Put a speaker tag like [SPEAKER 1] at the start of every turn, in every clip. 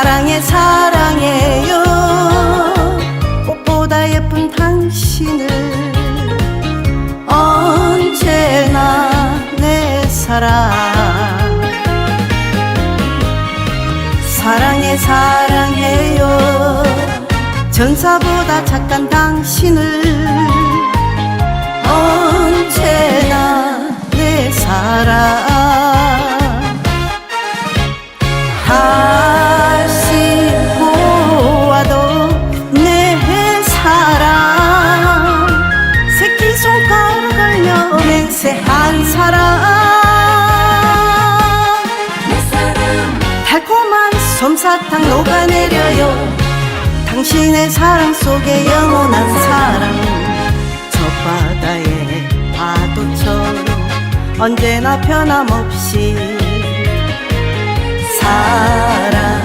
[SPEAKER 1] 사랑해 사랑해요. 꽃보다 예쁜 당신을 언제나 내 사랑. 사랑해 사랑해요. 전사보다 착한 당신을 사탕 녹아내려요. 당신의 사랑 속에 영원한 사랑. 저 바다의 파도처럼 언제나 변함없이 살아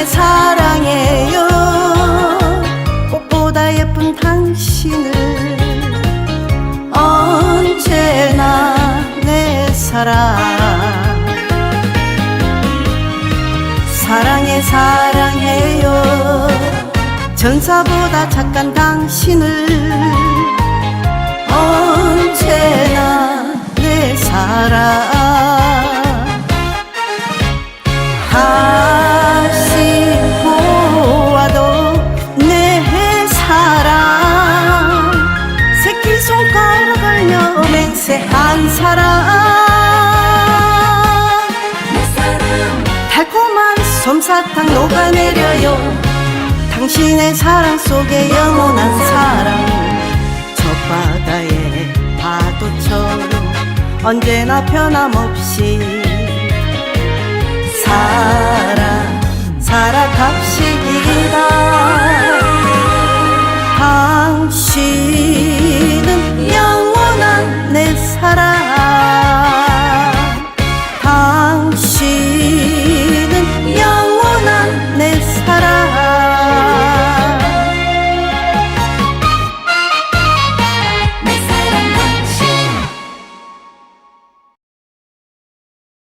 [SPEAKER 2] 사랑해 사랑해요.
[SPEAKER 1] 꽃보다 예쁜 당신을 언제나 내 사랑. 사랑해 사랑해요. 전사보다 착한 당신을 세한 사랑
[SPEAKER 2] 내 사랑.
[SPEAKER 1] 달콤한 솜사탕 녹아내려요. 당신의 사랑 속에 영원한 사랑. 저 바다의 파도처럼 언제나 변함없이. 살아 살아갑시다